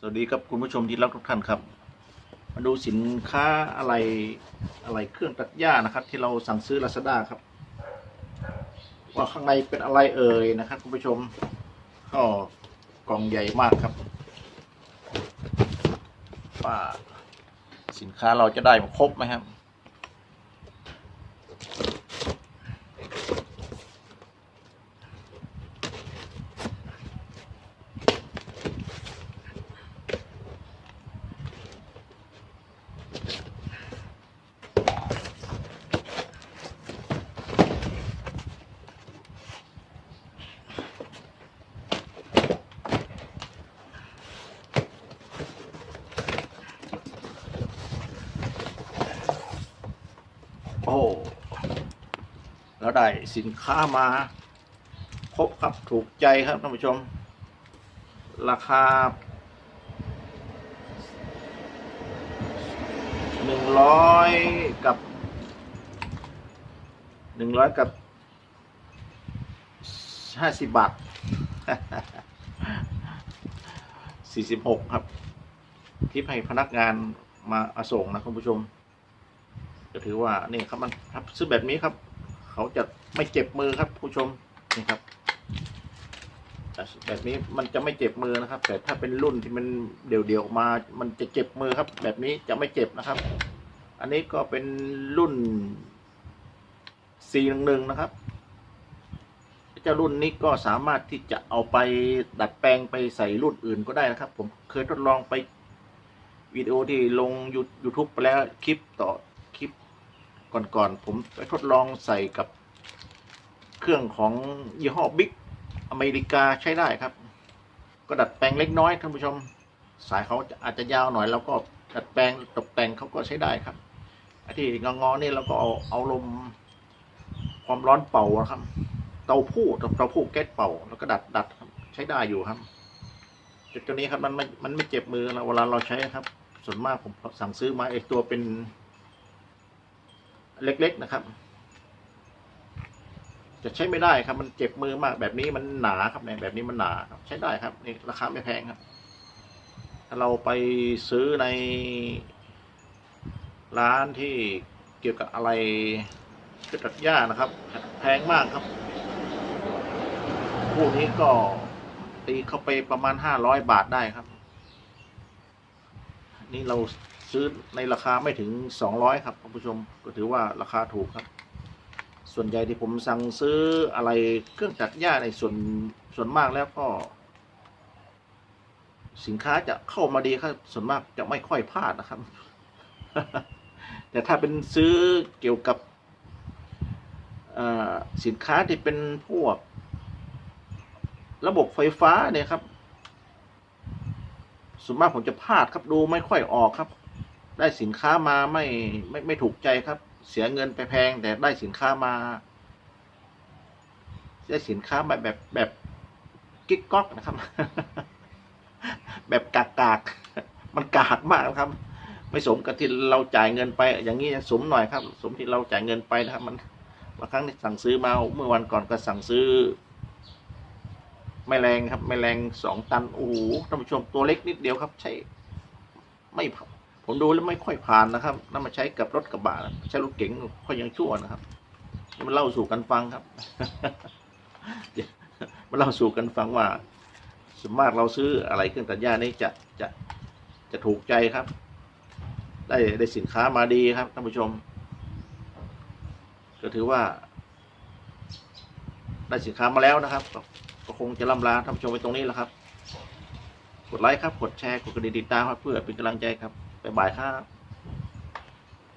สวัสดีครับคุณผู้ชมที่รักทุกท่านครับ มาดูสินค้าอะไรอะไรเครื่องตัดหญ้านะครับ ที่เราสั่งซื้อลาซาด้าครับ ว่าข้างในเป็นอะไรเอ่ยนะครับ คุณผู้ชมก็กล่องใหญ่มากครับ ว่าสินค้าเราจะได้ครบไหมครับ โอ้แล้วได้สินค้ามาครบครับถูกใจครับท่านผู้ชม ราคาหนึ่งร้อยกับหนึ่งร้อยกับห้าสิบบาทสี่สิบหกครับ ที่ให้พนักงานมาอาส่งนะคุณผู้ชม จะถือว่านี่ครับมันครับซื้อแบบนี้ครับ เขาจะไม่เจ็บมือครับผู้ชมนี่ครับแต่แบบนี้มันจะไม่เจ็บมือนะครับ แต่ถ้าเป็นรุ่นที่มันเดี่ยวๆมา มันจะเจ็บมือครับ แบบนี้จะไม่เจ็บนะครับ อันนี้ก็เป็นรุ่น411 นะครับเจ้ารุ่นนี้ก็สามารถที่จะเอาไปดัดแปลงไปใส่รุ่นอื่นก็ได้นะครับ ผมเคยทดลองไปวิดีโอที่ลงยูทูบไปแล้วคลิปต่อ คลิปก่อนๆผมไปทดลองใส่กับเครื่องของยี่ห้อบิ๊กอเมริกาใช้ได้ครับ ก็ดัดแปลงเล็กน้อยท่านผู้ชม สายเขาอาจจะยาวหน่อยแล้วก็ดัดแปลงตกแต่งเขาก็ใช้ได้ครับไอ้ที่งอๆนี่เราก็เอาเอาลมความร้อนเป่าครับ เตาผู้เตาผู้แก๊สเป่า แล้วก็ดัดดัดใช้ได้อยู่ครับจุดตัวนี้ครับมันไม่มันไม่เจ็บมือเราเวลาเราใช้ครับ ส่วนมากผมสั่งซื้อมาไอ้ตัวเป็น เล็กๆนะครับ จะใช้ไม่ได้ครับ มันเจ็บมือมากแบบนี้มันหนาครับเนี่ยแบบนี้มันหนาครับ ใช้ได้ครับนี่ราคาไม่แพงครับ ถ้าเราไปซื้อในร้านที่เกี่ยวกับอะไรเครื่องตัดหญ้านะครับ แพงมากครับพวกนี้ก็ตีเข้าไปประมาณห้าร้อยบาทได้ครับ นี่เรา ซื้อในราคาไม่ถึงสองร้อยครับคุณผู้ชมก็ถือว่าราคาถูกครับ ส่วนใหญ่ที่ผมสั่งซื้ออะไรเครื่องตัดหญ้าในส่วนส่วนมากแล้วก็ สินค้าจะเข้ามาดีครับ ส่วนมากจะไม่ค่อยพลาดนะครับ แต่ถ้าเป็นซื้อเกี่ยวกับอ่อสินค้าที่เป็นพวก ระบบไฟฟ้าเนี่ยครับส่วนมากผมจะพลาดครับดูไม่ค่อยออกครับ ได้สินค้ามาไม่ไม่ไม่ถูกใจครับ เสียเงินไปแพง แต่ได้สินค้ามา ได้สินค้าแบบแบบแบบกิ๊กก๊อกนะครับ แบบกากกากมันกากมากนะครับ ไม่สมกับที่เราจ่ายเงินไป อย่างนี้สมหน่อยครับ สมที่เราจ่ายเงินไปนะครับ มันบางครั้งสั่งซื้อมาเมื่อวันก่อนก็สั่งซื้อไม่แรงครับไม่แรงสองตันโอ้โหท่านผู้ชมตัวเล็กนิดเดียวครับ ใช้ไม่ ผมดูแล้วไม่ค่อยผ่านนะครับนั่นมาใช้กับรถกระบะใช้รถเก๋งค่อยยังชั่วนะครับมันเล่าสู่กันฟังครับมันเล่าสู่กันฟังว่าสวนมากเราซื้ออะไรเครื่องตัดหญ้านี่จะจะจะถูกใจครับ ได้ได้สินค้ามาดีครับท่านผู้ชม ก็ถือว่า ได้สินค้ามาแล้วนะครับ ก็คงจะล่ำลาท่านผู้ชมไปตรงนี้แหละครับ กดไลค์ครับ กดแชร์ กดกระดิ่งติดตามครับเพื่อเป็นกำลังใจครับ บ๊ายบายครับ